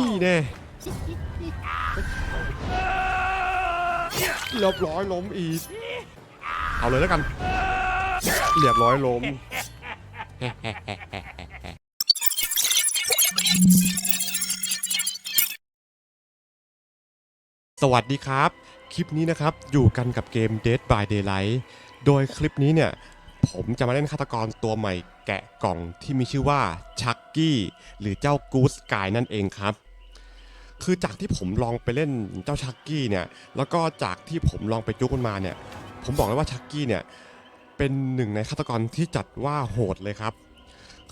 นี่แน่เรียบร้อยล้มอีก เอาเลยแล้วกัน เรียบร้อยล้ม สวัสดีครับ คลิปนี้นะครับ อยู่กันกับเกม Dead by Daylight โดยคลิปนี้เนี่ย ผมจะมาเล่นฆาตกรตัวใหม่แกะกล่องที่มีชื่อว่าชักกี้ หรือเจ้ากูสกายนั่นเองครับ คือจากที่ผมลองไปเล่นเจ้าชักกี้เนี่ย แล้วก็จากที่ผมลองไปจุกมันมาเนี่ย ผมบอกเลยว่าชักกี้เนี่ยเป็นหนึ่งในฆาตกรที่จัดว่าโหดเลยครับ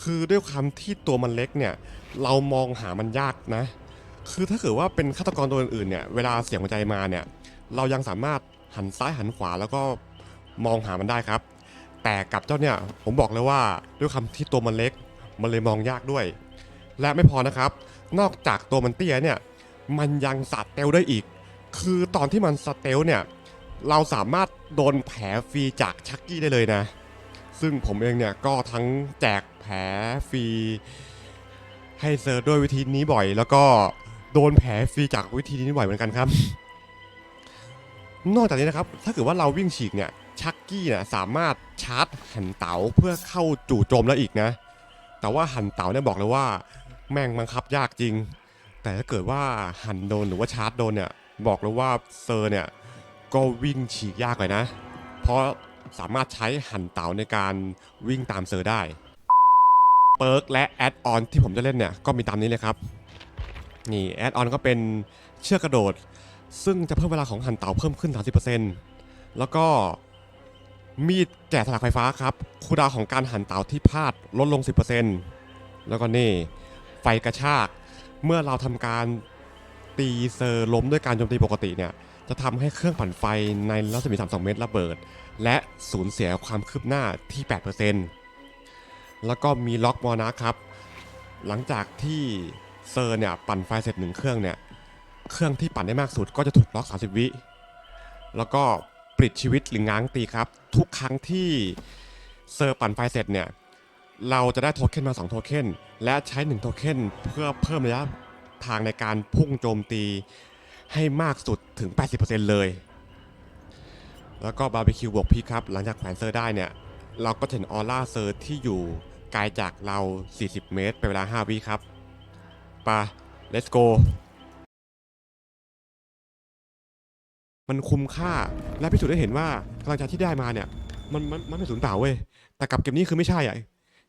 คือด้วยความที่ตัวมันเล็กเนี่ย เรามองหามันยากนะ คือถ้าเกิดว่าเป็นฆาตกรตัวอื่นๆเนี่ย เวลาเสียงหัวใจมาเนี่ย เรายังสามารถหันซ้ายหันขวาแล้วก็มองหามันได้ครับ แต่กับเจ้าเนี่ยผมบอกเลยว่าด้วยคำที่ตัวมันเล็ก มันเลยมองยากด้วย และไม่พอนะครับ นอกจากตัวมันเตี้ยเนี่ย มันยังสเตลได้อีก คือตอนที่มันสเตลเนี่ย เราสามารถโดนแผลฟรีจากชักกี้ได้เลยนะ ซึ่งผมเองเนี่ยก็ทั้งแจกแผลฟรีให้เซิร์ชด้วยวิธีนี้บ่อย แล้วก็โดนแผลฟรีจากวิธีนี้บ่อยเหมือนกันครับ นอกจากนี้นะครับ ถ้าเกิดว่าเราวิ่งฉีกเนี่ยชักกี้เนี่ยสามารถชาร์จหันเต๋าเพื่อเข้าจู่โจมแล้วอีกนะ แต่ว่าหันเต๋าเนี่ยบอกเลยว่า แม่งบังคับยากจริง แต่ถ้าเกิดว่าหันโดนหรือว่าชาร์จโดนเนี่ย บอกเลยว่าเซอร์เนี่ย ก็วิ่งฉีกยากเลยนะ เพราะสามารถใช้หันเต๋าในการวิ่งตามเซอร์ได้ เปิร์กและแอดออนที่ผมจะเล่นเนี่ย ก็มีตามนี้เลยครับ นี่แอดออนก็เป็นเชือกกระโดด ซึ่งจะเพิ่มเวลาของหันเต๋าเพิ่มขึ้น 30%แล้วก็มีดแกะสลักไฟฟ้าครับคูดาวของการหันเต๋าที่พลาดลดลง 10%แล้วก็นี่ ไฟกระชาก เมื่อเราทำการตีเซอร์ล้มด้วยการโจมตีปกติเนี่ย จะทำให้เครื่องปั่นไฟในรัศมี 32 เมตรระเบิด และสูญเสียความคืบหน้าที่ 8%แล้วก็มีล็อกมอนะครับ หลังจากที่เซอร์เนี่ยปั่นไฟเสร็จหนึ่งเครื่องเนี่ย เครื่องที่ปั่นได้มากสุดก็จะถูกล็อก 30 วิ แล้วก็ปลิดชีวิตหรือง้างตีครับ ทุกครั้งที่เซอร์ปั่นไฟเสร็จเนี่ย เราจะได้โทเค็นมา 2 โทเค็นและใช้ 1 โทเค็นเพื่อเพิ่มระยะทางในการพุ่งโจมตีให้มากสุดถึง 80%เลย แล้วก็บาร์บีคิวบวกพีคครับ หลังจากแขวนเซอร์ได้เนี่ย เราก็เห็นออร่าเซอร์ที่อยู่ไกลจากเรา 40 เมตร เป็นเวลา 5 วิครับไปะ let's go มันคุ้มค่าและพิสูจน์ได้เห็นว่ากำลังใจที่ได้มาเนี่ย มันมันมันไม่สูญเปล่าเว้ย แต่กับเกมนี้คือไม่ใช่อะ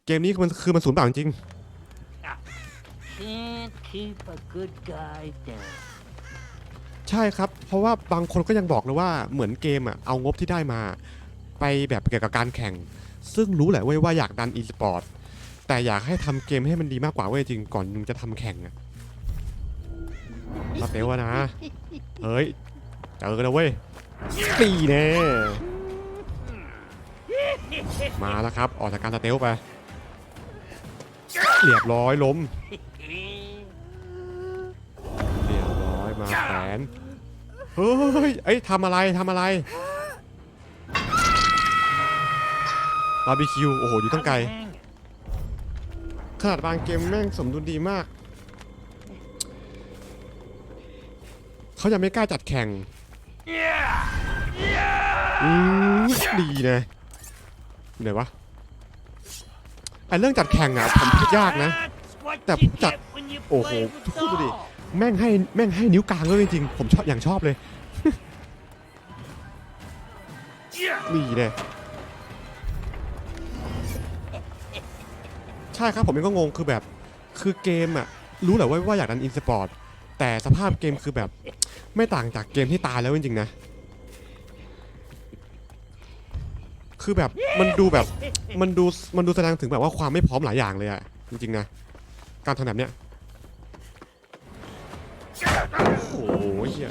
เกมนี้คือมันคือมันสูญเปล่าจริง Can't keep a good guy down. ใช่ครับ เพราะว่าบางคนก็ยังบอกเลยว่าเหมือนเกมอะเอางบที่ได้มา ไปแบบเกี่ยวกับการแข่ง ซึ่งรู้แหละเว้ยว่าอยากดันอีสปอร์ตแต่อยากให้ทำเกมให้มันดีมากกว่าเว้ยจริงก่อนมึงจะทำแข่งอะสเตลวะนะ เฮ้ยเจอกันแล้วเว้ยตีแน่มาแล้วครับ ออกจากการสเตลไป เรียบร้อยล้ม เรียบร้อยมาแขวนเฮ้ยเอ้ยทำอะไรทำอะไรบาร์บีคิวโอ้โหอยู่ตั้งไกลขนาดบางเกมแม่งสมดุลดีมาก เขายังไม่กล้าจัดแข่งอืมดีนะไหนวะ ไอเรื่องจัดแข่งอะผมพูดยากนะ แต่จัดโอ้โหพูดดูดิแม่งให้แม่งให้นิ้วกลางเลยจริงๆผมชอบอย่างชอบเลยนี่เนี่ยใช่ครับผมเองก็งงคือแบบคือเกมอะรู้แหละว่าว่าอยากดันอินสปอร์ตแต่สภาพเกมคือแบบไม่ต่างจากเกมที่ตายแล้วจริงๆนะ คือแบบมันดูแบบมันดูมันดูแสดงถึงแบบว่าความไม่พร้อมหลายอย่างเลยอะจริงๆนะการทำแบบเนี้ยโอ้โหเหี้ย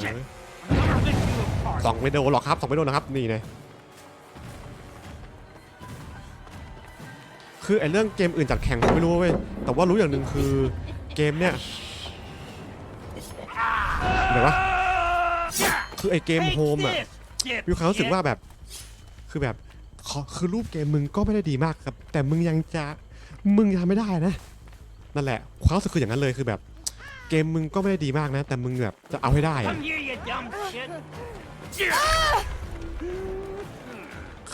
สองไม่โดนหรอกครับสองไม่โดนนะครับนี่นะคือไอ้เรื่องเกมอื่นจัดแข่งผมไม่รู้เว้ยแต่ว่ารู้อย่างหนึ่งคือเกมเนี้ยเดี๋ยววะคือไอ้เกมโฮมอะมีความรู้สึกว่าแบบ คือแบบ ขอคือรูปเกมมึงก็ไม่ได้ดีมากครับ แต่มึงยังจะมึงยังทำไม่ได้นะ นั่นแหละ ความรู้สึกคืออย่างนั้นเลยคือแบบ เกมมึงก็ไม่ได้ดีมากนะ แต่มึงแบบจะเอาให้ได้อะ Come here, you dumb shit.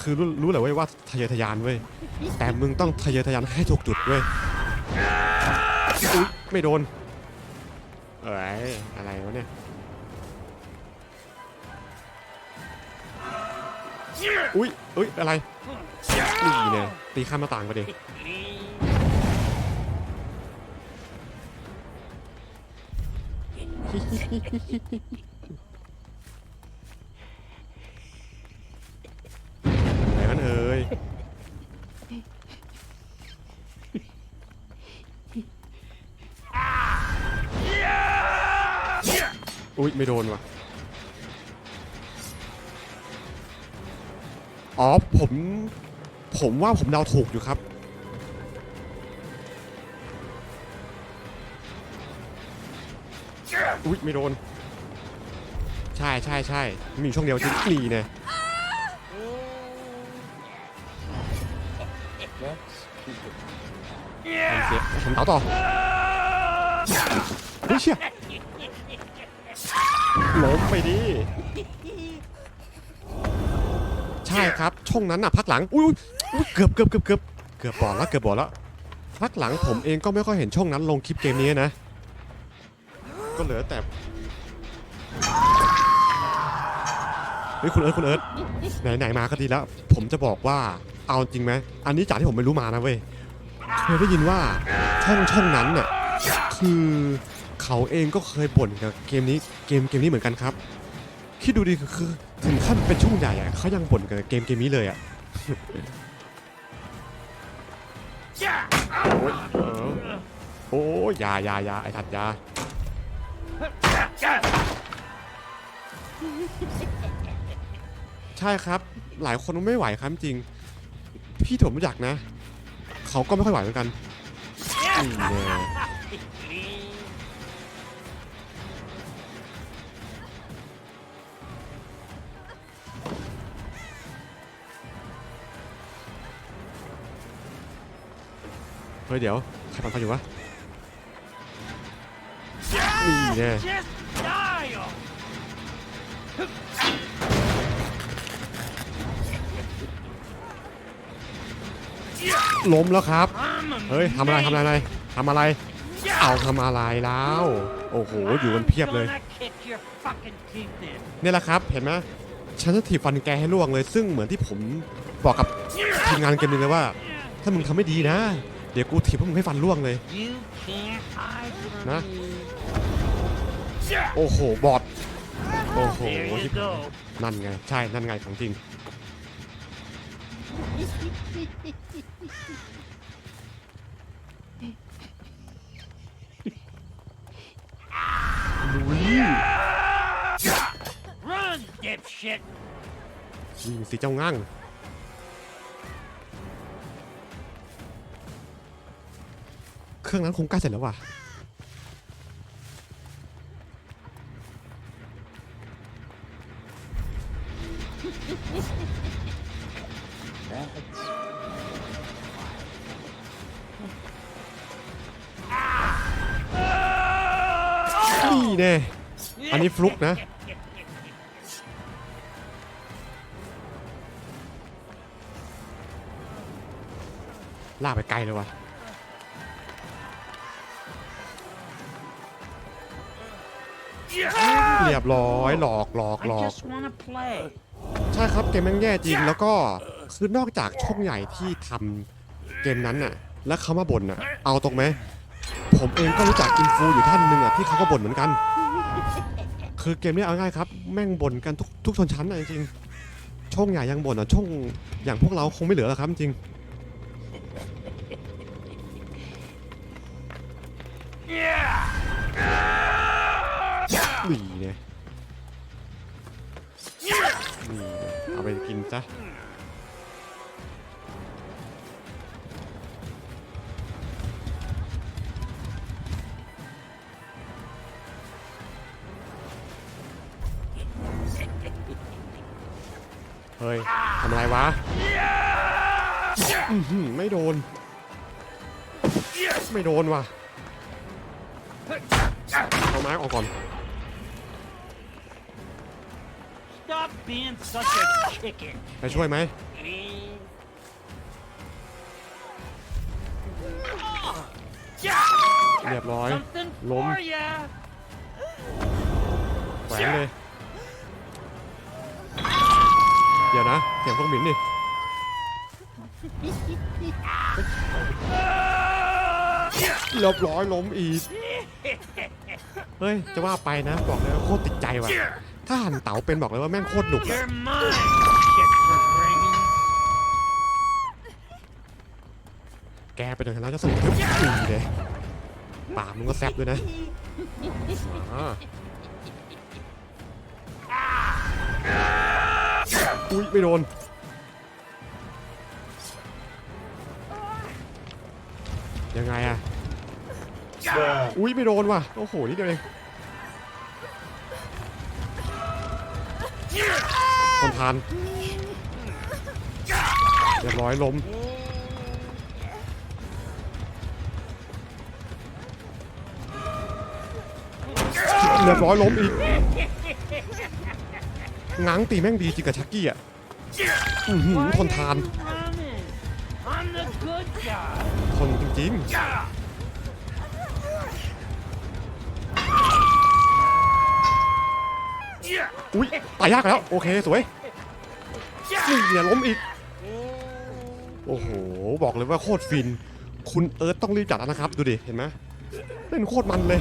คือรู้รู้แหละเว้ยว่าทะเยอทะยานเว้ยแต่มึงต้องทะเยอทะยานให้ถูกจุดเว้ยอุ๊ยไม่โดนเอ้ยอะไรวะเนี่ย อุ้ยอุ้ยอะไรนี่เนี่ยตีข้ามหน้าต่างไปดิไหนกันเอ่ยอุ้ยไม่โดนว่ะ อ๋อผม ผมว่าผมเดาถูกอยู่ครับ อุ้ยไม่โดน ใช่ใช่ใช่มีช่วงเดียวจริงนี่เนี่ยทำเสียผมเตาต่อเฮ้ยเชี่ยล้มไปดิ ช่ครับ ช่องนั้นน่ะพักหลัง อุ้ยเกือบเกือบเกือบเกือบเกือบบอดแล้วเกือบบอดแล้วพักหลังผมเองก็ไม่ค่อยเห็นช่องนั้นลงคลิปเกมนี้นะ ก็เหลือแต่เฮ้ยคุณเอิร์ธคุณเอิร์ธไหนไหนมาก็ดีแล้ว ผมจะบอกว่าเอาจริงไหมอันนี้จากที่ผมไม่รู้มานะเว้ยเคยได้ยินว่าช่องช่องนั้นเนี่ยคือเขาเองก็เคยบ่นกับเกมนี้เกมเกมนี้เหมือนกันครับ คิดดูดิคือ ถึงขั้นเป็นช่องใหญ่อะเขายังบ่นกับเกมเกมนี้เลยอะโอ้ยเออโอ้ยอยาอยาอยาไอ้ทัดอยาใช่ครับ หลายคนไม่ไหวครับจริง พี่ผมรู้จักนะ เขาก็ไม่ค่อยไหวเหมือนกันนี่แน่เฮ้ยเดี๋ยวใครปันไฟอยู่วะนี่แน่ล้มแล้วครับ เฮ้ยทำอะไรทำอะไรทำอะไร เอาทำอะไรแล้ว โอ้โห อยู่กันเพียบเลย เนี่ยแหละครับ เห็นไหมฉันจะถีบฟันแกให้ล่วงเลย ซึ่งเหมือนที่ผมบอกกับทีมงานเกมนึงเลยว่า ถ้ามึงทำไม่ดีนะ เดี๋ยวกูถีบพวกมึงให้ฟันล่วงเลย You can't hide from Huh? me. โอ้โห บอด โอ้โห There you ชิบหาย go. นั่นไง ใช่ นั่นไงของจริงลุย Run, dipshit. วิ่งสิเจ้างั่ง รื่องนั้นคงใกล้เสร็จแล้วว่ะนี่แน่ อันนี้ฟลุกนะ ลากไปไกลเลยว่ะ เรียบร้อยหลอกหลอกหล I อก just wanna play. ใช่ครับเกมแม่งแย่จริงแล้วก็คือนอกจากช่องใหญ่ที่ทำเกมนั้นน่ะ แล้วเขามาบ่นน่ะ เอาตรงไหมผมเองก็รู้จักอินฟูอยู่ท่านหนึ่งอะที่เขาก็บ่นเหมือนกัน คือเกมนี้เอาง่ายครับ แม่งบ่นกันทุกทุกชนชั้นอะจริงๆช่องใหญ่ยังบ่นอะช่องอย่างพวกเราคงไม่เหลือแล้วครับจริง นี่เนี่ยนี่เนี่ยเอาไปกินซะเฮ้ยทำอะไรวะไม่โดน ไม่โดนว่ะเอาไม้ออกก่อน being such a chicken. ไปช่วยไหมเรียบร้อย Something Lốm. for ya. แขวนเลย เดี๋ยวนะเสียงพวกหมินนี่เรียบร้อยล้มอีก เฮ้ย จะว่าไปนะ บอกเลยว่าโคตรติดใจว่ะ ถ้าหันเต๋าเป็นบอกเลยว่าแม่งโคตรหนุกอะ You're mine, shit for bringing. แกไปเดินทางนั้นจะสนุกทุกทีเลยปากมึงก็แซ่บด้วยนะอ่าอุ้ยไม่โดน ยังไงอะ อุ้ยไม่โดนว่ะ โอ้โหนี่เดียวเอง คนทานเรียบร้อยล้มเรียบร้อยล้มอีกง้างตีแม่งดีจริงกับชักกี้อะอือหือทนทาน ทนจริงๆ อุ้ยตายยากแล้ว โอเค สวยนี่เนี่ยล้มอีก โอ้โห บอกเลยว่าโคตรฟิน คุณเอิร์ธต้องรีบจัดแล้วนะครับ ดูดิ เห็นไหมเล่นโคตรมันเลย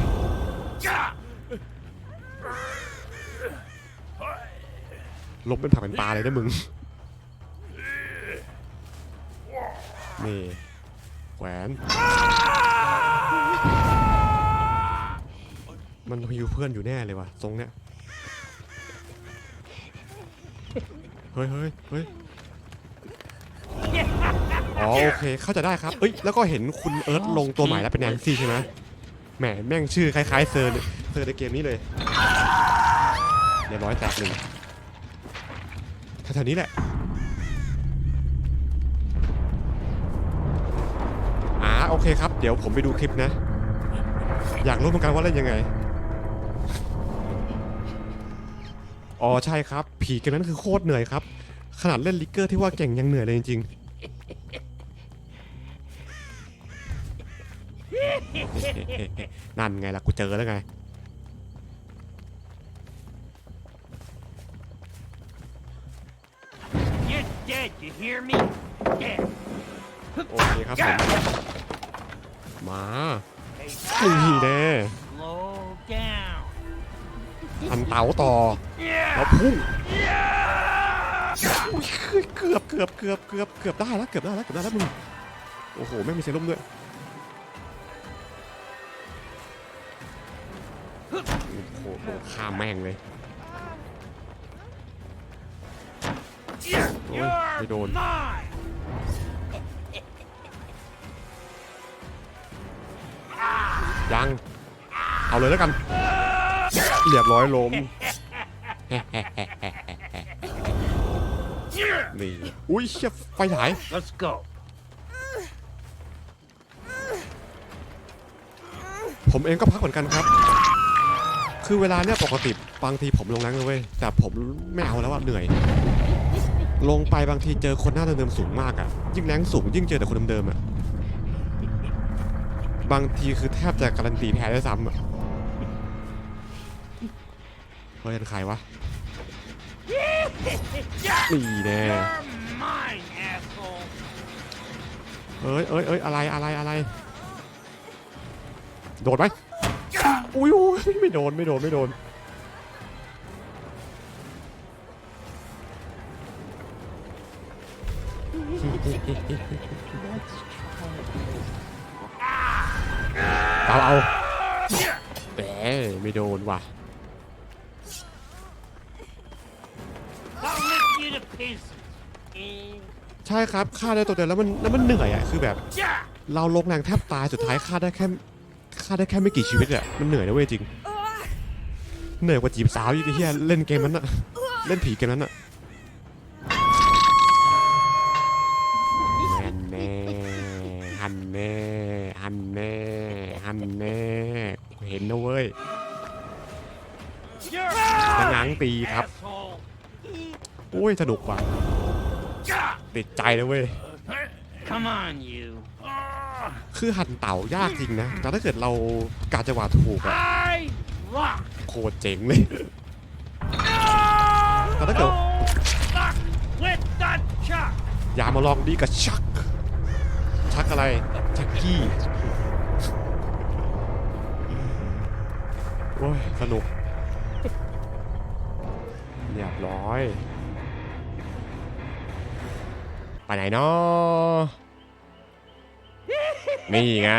ล้มเป็นผักเป็นปลาเลยนะมึง นี่แขวนมันฮิวเพื่อนอยู่แน่เลยว่ะทรงเนี้ย เฮ้ยเฮ้ยเฮ้ยอ๋อโอเคเข้าใจได้ครับเอ้ยแล้วก็เห็นคุณเอิร์ธลงตัวใหม่แล้วเป็นแนนซี่ใช่ไหมแหมแม่งชื่อคล้ายๆเซอร์เลยเซอร์ในเกมนี้เลยเรียบร้อยแตกหนึ่งแถวๆนี้แหละอ่าโอเคครับ เดี๋ยวผมไปดูคลิปนะ อยากรู้เหมือนกันว่าเล่นยังไง อ๋อใช่ครับ ผีเกมนั้นคือโคตรเหนื่อยครับ ขนาดเล่นลิกเกอร์ที่ว่าเก่งยังเหนื่อยเลยจริงๆ นั่นไงล่ะกูเจอแล้วไง You're dead, you hear me? Dead. โอเคครับผมมา Hey, นี่แน่ slow down. พันเต๋าต่อแล้วพุ่งเกือบเกือบเกือบเกือบเกือบได้แล้วเกือบได้แล้วเกือบได้แล้วมึงโอ้โหแม่งมีเซรุ่มด้วยโอ้โหโดนฆ่าแม่งเลย You're they don't. mine. ยัง เอาเลยแล้วกัน เรียบร้อยล้มนี่อุ้ยเชี่ยไฟฉาย Let's go. ผมเองก็พักเหมือนกันครับ คือเวลาเนี่ยปกติบางทีผมลงแรงเลยเว้ยแต่ผมไม่เอาแล้วอะเหนื่อย ลงไปบางทีเจอคนหน้าเดิมๆสูงมากอะยิ่งแรงสูงยิ่งเจอแต่คนเดิมๆอะบางทีคือแทบจะการันตีแพ้ด้วยซ้ำอะ เฮ้ยเป็นใครวะนี่แน่ You're mine, asshole. เอ้ยเอ้ยเอ้ยอะไรอะไรอะไร โดดไหมอุ้ยอุ้ยไม่โดนไม่โดนไม่โดนเอาเอาแหมไม่โดนว่ะ ใช่ครับฆ่าได้ตัวเดียวแล้วมันแล้วมันเหนื่อยอะคือแบบ Yeah. เราลงแรงแทบตายสุดท้ายฆ่าได้แค่ฆ่าได้แค่ไม่กี่ชีวิตอะมันเหนื่อยนะเว้ยจริง เหนื่อยกว่าจีบสาวอีกไอ้เฮียเล่นเกมนั้นอะเล่นผีเกมนั้นอะแน่แน่หันแน่หันแน่หันแน่เห็นนะเว้ยว้ย You're จะง้างตีครับ asshole. อุ้ยสนุกว่ะติดใจเลยเว้ย Come on, you. คือหั่นเต่ายากจริงนะ แต่ถ้าเกิดเราการจังหวะถูกอะ I lock. โคตรเจ๋งเลยแต่ถ้าเกิด Lock with the chuck. อย่ามาลองดีกับชัก ชักอะไรชักกี้โอ้ยสนุกเรียบร้อย ไปไหนเนาะนี่ไง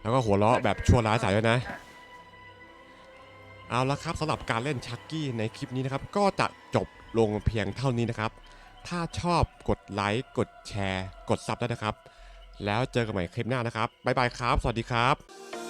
แล้วก็หัวเราะแบบชั่วร้ายใส่ด้วยนะ เอาละครับสำหรับการเล่นชักกี้ในคลิปนี้นะครับ ก็จะจบลงเพียงเท่านี้นะครับ ถ้าชอบกดไลค์ กดแชร์ กดซับได้นะครับ แล้วเจอกันใหม่คลิปหน้านะครับ บ๊ายบายครับ สวัสดีครับ